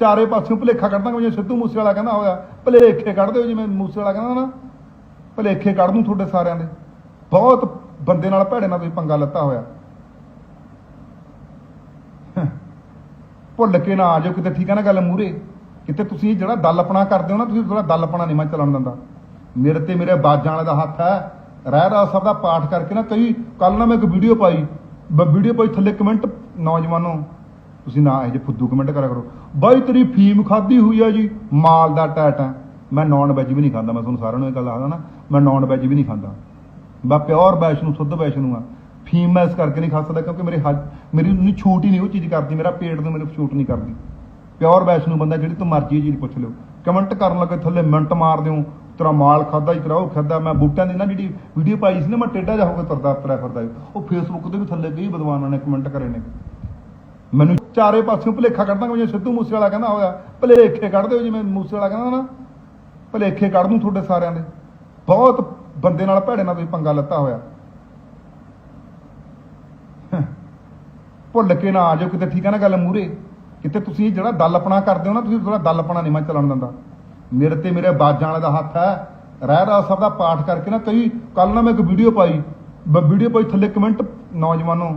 ਚਾਰੇ ਪਾਸਿਓਂ ਭਲੇਖਾ ਕੱਢਦਾ ਜਿਵੇਂ ਸਿੱਧੂ ਮੂਸੇਵਾਲਾ ਕਹਿੰਦਾ ਹੋਇਆ, ਭਲੇਖੇ ਕੱਢ ਦਿਓ ਜਿਵੇਂ ਮੂਸੇ ਕਹਿੰਦਾ ਨਾ, ਭਲੇਖੇ ਕੱਢ ਦੂੰ ਤੁਹਾਡੇ ਸਾਰਿਆਂ ਦੇ। ਬਹੁਤ ਬੰਦੇ ਨਾਲ ਭੈੜੇ ਨਾਲ ਤੁਸੀਂ ਪੰਗਾ ਲੱਤਾ ਹੋਇਆ। ਭੁੱਲ ਕੇ ਨਾ ਆ ਜਾਓ ਕਿਤੇ, ਠੀਕ ਹੈ ਨਾ ਗੱਲ ਮੂਰੇ ਕਿਤੇ ਤੁਸੀਂ ਜਿਹੜਾ ਦਲਪਣਾ ਕਰਦੇ ਹੋ ਨਾ, ਤੁਸੀਂ ਥੋੜਾ ਦਲਪਣਾ ਨਹੀਂ ਮੈਂ ਚੱਲਣ ਦਿੰਦਾ। ਮੇਰੇ ਤੇ ਮੇਰੇ ਬਾਜਾਂ ਵਾਲੇ ਦਾ ਹੱਥ ਹੈ। ਰਹਿ ਰਾ ਸਭ ਦਾ ਪਾਠ ਕਰਕੇ ਨਾ ਕਈ ਕੱਲ ਨਾ ਮੈਂ ਇੱਕ ਵੀਡੀਓ ਪਾਈ। ਵੀਡੀਓ ਪਾਈ ਥੱਲੇ ਕਮੈਂਟ ਨੌਜਵਾਨੋ। ਤੁਸੀਂ ਨਾ ਇਹ ਜੇ ਫੁੱਦੂ ਕਮੈਂਟ ਕਰਿਆ ਕਰੋ। ਬਾਈ, ਤੇਰੀ ਫੀਮ ਖਾਦੀ ਹੋਈ ਆ ਜੀ? ਮਾਲ ਦਾ ਟੈਟ ਹੈ ਮੈਂ ਨਾਨ ਵੈਜ ਵੀ ਨਹੀਂ ਖਾਂਦਾ, ਮੈਂ ਤੁਹਾਨੂੰ ਸਾਰਿਆਂ ਨੂੰ ਇਹ ਗੱਲ ਆਦਾ ਨਾ, ਮੈਂ ਨਾਨ ਵੈਜ ਵੀ ਨਹੀਂ ਖਾਂਦਾ। ਮੈਂ ਪਿਓਰ ਵੈਸ਼ਨੂੰ ਸ਼ੁੱਧ ਵੈਸ਼ਨੂੰ ਆ। ਫੀਮ ਮੈਂ ਇਸ ਕਰਕੇ ਨਹੀਂ ਖਾ ਸਕਦਾ ਕਿਉਂਕਿ ਮੇਰੇ ਮੇਰੀ ਨਹੀਂ ਛੂਟ ਹੀ ਨਹੀਂ ਉਹ ਚੀਜ਼ ਕਰਦੀ, ਮੇਰਾ ਪੇਟ ਨੂੰ ਮੈਨੂੰ ਛੂਟ ਨਹੀਂ ਕਰਦੀ। ਪਿਓਰ ਵੈਸ਼ਨੂੰ ਬੰਦਾ ਜਿਹੜੀ ਤੂੰ ਮਰਜ਼ੀ ਇਹ ਚੀਜ਼ ਪੁੱਛ ਲਿਓ। ਕਮੈਂਟ ਕਰਨ ਲੱਗੇ ਥੱਲੇ ਮਿੰਟ ਮਾਰ ਦਿਓ। ਤੇਰਾ ਮਾਲ ਖਾਦਾ ਹੀ ਤੇਰਾ ਉਹ ਖਾਦਾ ਮੈਂ ਬੂਟਿਆਂ ਦੀ ਨਾ ਜਿਹੜੀ ਵੀਡੀਓ ਪਾਈ ਸੀ ਨਾ, ਮੈਂ ਟੇਢਾ ਜਾ ਹੋ ਕੇ ਤਰਦਾ, ਤੁਰਿਆ ਫਿਰਦਾ ਸੀ। ਉਹ ਫੇਸਬੁੱਕ ਤੇ ਵੀ ਥੱਲੇ ਕਈ ਵਿਦਵਾਨਾਂ ਨੇ ਕਮੈਂਟ ਕਰੇ ਨੇ। ਮੈਨੂੰ ਚਾਰੇ ਪਾਸਿਓਂ ਭੁਲੇਖਾ ਕੱਢ ਦਾਂਗੇ ਜਿਵੇਂ ਸਿੱਧੂ ਮੂਸੇ ਵਾਲਾ ਕਹਿੰਦਾ ਹੋਇਆ, ਭਲੇਖੇ ਕੱਢ ਦਿਓ ਜਿਵੇਂ ਮੂਸੇ ਵਾਲਾ ਕਹਿੰਦਾ ਨਾ ਭੁਲੇਖੇ ਕੱਢ ਦੂੰ ਤੁਹਾਡੇ ਸਾਰਿਆਂ ਦੇ। ਬਹੁਤ ਬੰਦੇ ਨਾਲ ਭੈੜੇ ਨਾਲ ਤੁਸੀਂ ਪੰਗਾ ਲੱਤਾ ਹੋਇਆ। ਭੁੱਲ ਕੇ ਨਾ ਆ ਜਾਓ ਕਿਤੇ, ਠੀਕ ਹੈ ਨਾ ਗੱਲ ਮੂਰੇ ਕਿਤੇ ਤੁਸੀਂ ਜਿਹੜਾ ਦਲਪਣਾ ਕਰਦੇ ਹੋ ਨਾ, ਤੁਸੀਂ ਥੋੜਾ ਦਲਪਣਾ ਨਹੀਂ ਮੈਂ ਚਲਾਉਣ ਦਿੰਦਾ। ਮੇਰੇ ਤੇ ਮੇਰੇ ਬਾਜਾਂ ਵਾਲੇ ਦਾ ਹੱਥ ਹੈ। ਰਹਿ ਰਾ ਸਭ ਦਾ ਪਾਠ ਕਰਕੇ ਨਾ ਕਈ ਕੱਲ ਨਾ ਮੈਂ ਇੱਕ ਵੀਡੀਓ ਪਾਈ। ਵੀਡੀਓ ਪਾਈ ਥੱਲੇ ਕਮੈਂਟ ਨੌਜਵਾਨੋ।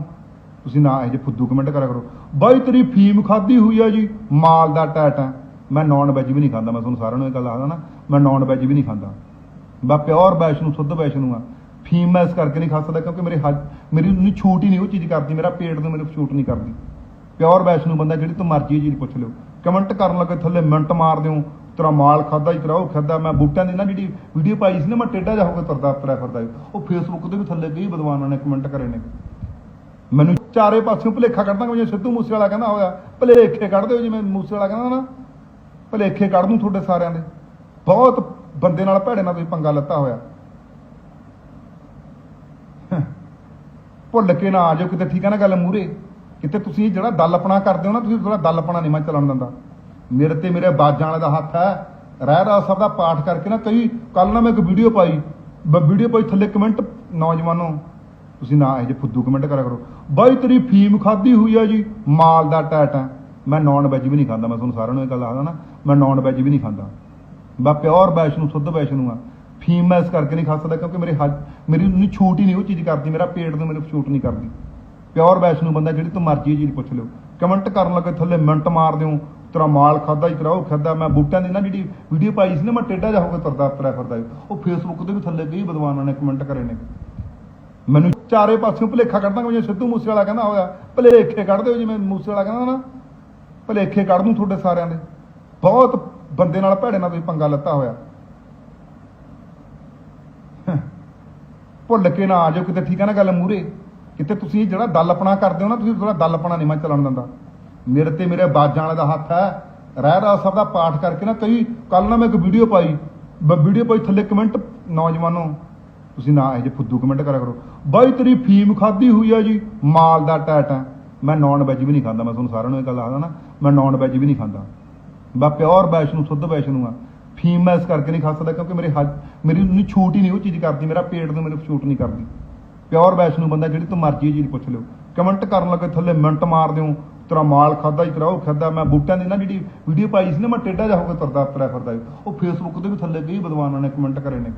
ਤੁਸੀਂ ਨਾ ਇਹ ਜੇ ਫੁੱਦੂ ਕਮੈਂਟ ਕਰਿਆ ਕਰੋ। ਬਾਈ, ਤੇਰੀ ਫੀਮ ਖਾਦੀ ਹੋਈ ਆ ਜੀ। ਮਾਲ ਦਾ ਟੈਟ ਹੈ ਮੈਂ ਨਾਨ ਵੈਜ ਵੀ ਨਹੀਂ ਖਾਂਦਾ, ਮੈਂ ਤੁਹਾਨੂੰ ਸਾਰਿਆਂ ਨੂੰ ਇਹ ਗੱਲ ਆਦਾ ਨਾ। ਮੈਂ ਨਾਨ ਵੈਜ ਵੀ ਨਹੀਂ ਖਾਂਦਾ। ਮੈਂ ਪਿਓਰ ਵੈਸ਼ਨੂੰ ਸ਼ੁੱਧ ਵੈਸ਼ਨੂੰ ਆ। ਫੀਮ ਮੈਂ ਇਸ ਕਰਕੇ ਨਹੀਂ ਖਾ ਸਕਦਾ ਕਿਉਂਕਿ ਮੇਰੇ ਹੱਜ ਮੇਰੀ ਨਹੀਂ ਛੂਟ ਹੀ ਨਹੀਂ ਉਹ ਚੀਜ਼ ਕਰਦੀ। ਮੇਰਾ ਪੇਟ ਨੂੰ ਮੈਨੂੰ ਛੂਟ ਨਹੀਂ ਕਰਦੀ। ਪਿਓਰ ਵੈਸ਼ਨੂੰ ਬੰਦਾ ਜਿਹੜੀ ਤੂੰ ਮਰਜ਼ੀ ਇਹ ਚੀਜ਼ ਪੁੱਛ ਲਿਓ। ਕਮੈਂਟ ਕਰਨ ਲੱਗੇ ਥੱਲੇ ਮਿੰਟ ਮਾਰ ਦਿਓ। ਤੇਰਾ ਮਾਲ ਖਾਦਾ ਹੀ ਤੇਰਾ ਉਹ ਖਾਦਾ ਮੈਂ ਬੂਟਿਆਂ ਦੀ ਨਾ ਜਿਹੜੀ ਵੀਡੀਓ ਪਾਈ ਸੀ ਨਾ, ਮੈਂ ਟੇਢਾ ਜਾ ਹੋ ਕੇ ਤਰਦਾ ਤੁਰਿਆ ਫਿਰਦਾ ਸੀ। ਉਹ ਫੇਸਬੁੱਕ ਤੇ ਵੀ ਥੱਲੇ ਕਈ ਵਿਦਵਾਨਾਂ ਨੇ ਕਮੈਂਟ ਕਰੇ ਨੇ। ਮੈਨੂੰ ਚਾਰੇ ਪਾਸਿਓਂ ਭਲੇਖਾ ਕੱਢ ਦਾਂਗੇ, ਜਿਵੇਂ ਸਿੱਧੂ ਮੂਸੇ ਵਾਲਾ ਕਹਿੰਦਾ ਹੋਇਆ, ਭੁਲੇਖੇ ਕੱਢ ਦਿਓ ਜਿਵੇਂ ਮੂਸੇ ਵਾਲਾ ਕਹਿੰਦਾ ਨਾ, ਭਲੇਖੇ ਕੱਢ ਦੂੰ ਤੁਹਾਡੇ ਸਾਰਿਆਂ ਦੇ। ਬਹੁਤ ਬੰਦੇ ਨਾਲ ਭੈੜੇ ਨਾਲ ਤੁਸੀਂ ਪੰਗਾ ਲੱਤਾ ਹੋਇਆ। ਭੁੱਲ ਕੇ ਨਾ ਆ ਜਾਓ, ਕਿਤੇ ਠੀਕ ਹੈ ਨਾ ਗੱਲ ਮੂਰੇ ਕਿਤੇ ਤੁਸੀਂ ਜਿਹੜਾ ਦਲਪਣਾ ਕਰਦੇ ਹੋ ਨਾ, ਤੁਸੀਂ ਥੋੜਾ ਦਲਪਣਾ ਨਹੀਂ ਮੈਂ ਚੱਲਣ ਦਿੰਦਾ। ਮੇਰੇ ਤੇ ਮੇਰੇ ਬਾਜਾਂ ਵਾਲੇ ਦਾ ਹੱਥ ਹੈ। ਰਹਿ ਰਾ ਸਭ ਦਾ ਪਾਠ ਕਰਕੇ ਨਾ ਕਈ ਕੱਲ ਨਾ ਮੈਂ ਇੱਕ ਵੀਡੀਓ ਪਾਈ। ਵੀਡੀਓ ਪਾਈ ਥੱਲੇ ਕਮੈਂਟ ਨੌਜਵਾਨੋ। ਤੁਸੀਂ ਨਾ ਇਹ ਜੇ ਫੁੱਦੂ ਕਮੈਂਟ ਕਰਿਆ ਕਰੋ। ਬਾਈ, ਤੇਰੀ ਫੀਮ ਖਾਦੀ ਹੋਈ ਆ ਜੀ? ਮਾਲ ਦਾ ਟੈਟ ਹੈ। ਮੈਂ ਨਾਨ ਵੈਜ ਵੀ ਨਹੀਂ ਖਾਂਦਾ, ਮੈਂ ਤੁਹਾਨੂੰ ਸਾਰਿਆਂ ਨੂੰ ਇਹ ਗੱਲ ਆਦਾ ਨਾ। ਮੈਂ ਨਾਨ ਵੈਜ ਵੀ ਨਹੀਂ ਖਾਂਦਾ। ਮੈਂ ਪਿਓਰ ਵੈਸ਼ਨੂੰ ਸ਼ੁੱਧ ਵੈਸ਼ਨੂੰ ਆ। ਫੀਮ ਮੈਂ ਇਸ ਕਰਕੇ ਨਹੀਂ ਖਾ ਸਕਦਾ ਕਿਉਂਕਿ ਮੇਰੇ ਮੇਰੀ ਨਹੀਂ ਛੂਟ ਹੀ ਨਹੀਂ ਉਹ ਚੀਜ਼ ਕਰਦੀ, ਮੇਰਾ ਪੇਟ ਨੂੰ ਮੈਨੂੰ ਛੂਟ ਨਹੀਂ ਕਰਦੀ। ਪਿਓਰ ਵੈਸ਼ਨੂੰ ਬੰਦਾ ਜਿਹੜੀ ਤੂੰ ਮਰਜ਼ੀ ਇਹ ਚੀਜ਼ ਪੁੱਛ ਲਿਓ। ਕਮੈਂਟ ਕਰਨ ਲੱਗੇ ਥੱਲੇ ਮਿੰਟ ਮਾਰ ਦਿਓ। ਤੇਰਾ ਮਾਲ ਖਾਦਾ ਹੀ ਤੇਰਾ ਉਹ ਖਾਦਾ ਮੈਂ ਬੂਟਿਆਂ ਦੀ ਨਾ ਜਿਹੜੀ ਵੀਡੀਓ ਪਾਈ ਸੀ ਨਾ, ਮੈਂ ਟੇਢਾ ਜਾ ਹੋ ਕੇ ਤੁਰਦਾ, ਤੁਰਿਆ ਫਿਰਦਾ ਸੀ। ਉਹ ਫੇਸਬੁੱਕ ਤੇ ਵੀ ਥੱਲੇ ਕਈ ਵਿਦਵਾਨਾਂ ਨੇ ਕਮੈਂਟ ਕਰੇ ਨੇ। ਮੈਨੂੰ ਚਾਰੇ ਪਾਸਿਓਂ ਭੁਲੇਖਾ ਕੱਢ ਦਾਂਗੇ ਜਿਵੇਂ ਸਿੱਧੂ ਮੂਸੇਵਾਲਾ ਕਹਿੰਦਾ ਹੋਇਆ, ਭੁਲੇਖੇ ਕੱਢ ਦਿਓ ਜਿਵੇਂ ਮੂਸੇਵਾਲਾ ਕਹਿੰਦਾ ਨਾ, ਭਲੇਖੇ ਕੱਢ ਦੂੰ ਤੁਹਾਡੇ ਸਾਰਿਆਂ ਦੇ। ਬਹੁਤ ਬੰਦੇ ਨਾਲ ਭੈੜੇ ਨਾਲ ਤੁਸੀਂ ਪੰਗਾ ਲੱਤਾ ਹੋਇਆ। ਭੁੱਲ ਕੇ ਨਾ ਆ ਜਾਓ ਕਿਤੇ, ਠੀਕ ਹੈ ਨਾ ਗੱਲ ਮੂਰੇ ਕਿਤੇ ਤੁਸੀਂ ਜਿਹੜਾ ਦਲਪਣਾ ਕਰਦੇ ਹੋ ਨਾ, ਤੁਸੀਂ ਥੋੜਾ ਦਲਪਣਾ ਨਹੀਂ ਮੈਂ ਚੱਲਣ ਦਿੰਦਾ। ਮੇਰੇ ਤੇ ਮੇਰੇ ਬਾਜਾਂ ਵਾਲੇ ਦਾ ਹੱਥ ਹੈ। ਰਹਿ ਰਾ ਸਭ ਦਾ ਪਾਠ ਕਰਕੇ ਨਾ ਕਈ ਕੱਲ ਨਾ ਮੈਂ ਇੱਕ ਵੀਡੀਓ ਪਾਈ। ਵੀਡੀਓ ਪਾਈ ਥੱਲੇ ਕਮੈਂਟ ਨੌਜਵਾਨੋ। ਤੁਸੀਂ ਨਾ ਇਹ ਜੇ ਫੁੱਦੂ ਕਮੈਂਟ ਕਰਿਆ ਕਰੋ। ਬਾਈ, ਤੇਰੀ ਫੀਮ ਖਾਦੀ ਹੋਈ ਆ ਜੀ। ਮਾਲ ਦਾ ਟੈਟ ਹੈ ਮੈਂ ਨਾਨ ਵੈਜ ਵੀ ਨਹੀਂ ਖਾਂਦਾ, ਮੈਂ ਤੁਹਾਨੂੰ ਸਾਰਿਆਂ ਨੂੰ ਇਹ ਗੱਲ ਆਦਾ ਨਾ। ਮੈਂ ਨਾਨ ਵੈਜ ਵੀ ਨਹੀਂ ਖਾਂਦਾ। ਮੈਂ ਪਿਓਰ ਵੈਸ਼ਨੂੰ ਸ਼ੁੱਧ ਵੈਸ਼ਨੂੰ ਆ। ਫੀਮ ਮੈਂ ਇਸ ਕਰਕੇ ਨਹੀਂ ਖਾ ਸਕਦਾ ਕਿਉਂਕਿ ਮੇਰੇ ਹੱਜ ਮੇਰੀ ਨਹੀਂ ਛੂਟ ਹੀ ਨਹੀਂ ਉਹ ਚੀਜ਼ ਕਰਦੀ। ਮੇਰਾ ਪੇਟ ਨੂੰ ਮੈਨੂੰ ਛੂਟ ਨਹੀਂ ਕਰਦੀ। ਪਿਓਰ ਵੈਸ਼ਨੂੰ ਬੰਦਾ ਜਿਹੜੀ ਤੂੰ ਮਰਜ਼ੀ ਇਹ ਚੀਜ਼ ਪੁੱਛ ਲਿਓ। ਕਮੈਂਟ ਕਰਨ ਲੱਗੇ ਥੱਲੇ ਮਿੰਟ ਮਾਰ ਦਿਓ। ਤੇਰਾ ਮਾਲ ਖਾਦਾ ਹੀ ਤੇਰਾ ਉਹ ਖਾਦਾ ਮੈਂ ਬੂਟਿਆਂ ਦੀ ਨਾ ਜਿਹੜੀ ਵੀਡੀਓ ਪਾਈ ਸੀ ਨਾ, ਮੈਂ ਟੇਢਾ ਜਾ ਹੋ ਕੇ ਤਰਦਾ ਤੁਰਿਆ ਫਿਰਦਾ ਸੀ। ਉਹ ਫੇਸਬੁੱਕ ਤੇ ਵੀ ਥੱਲੇ ਕਈ ਵਿਦਵਾਨਾਂ ਨੇ ਕਮੈਂਟ ਕਰੇ ਨੇ।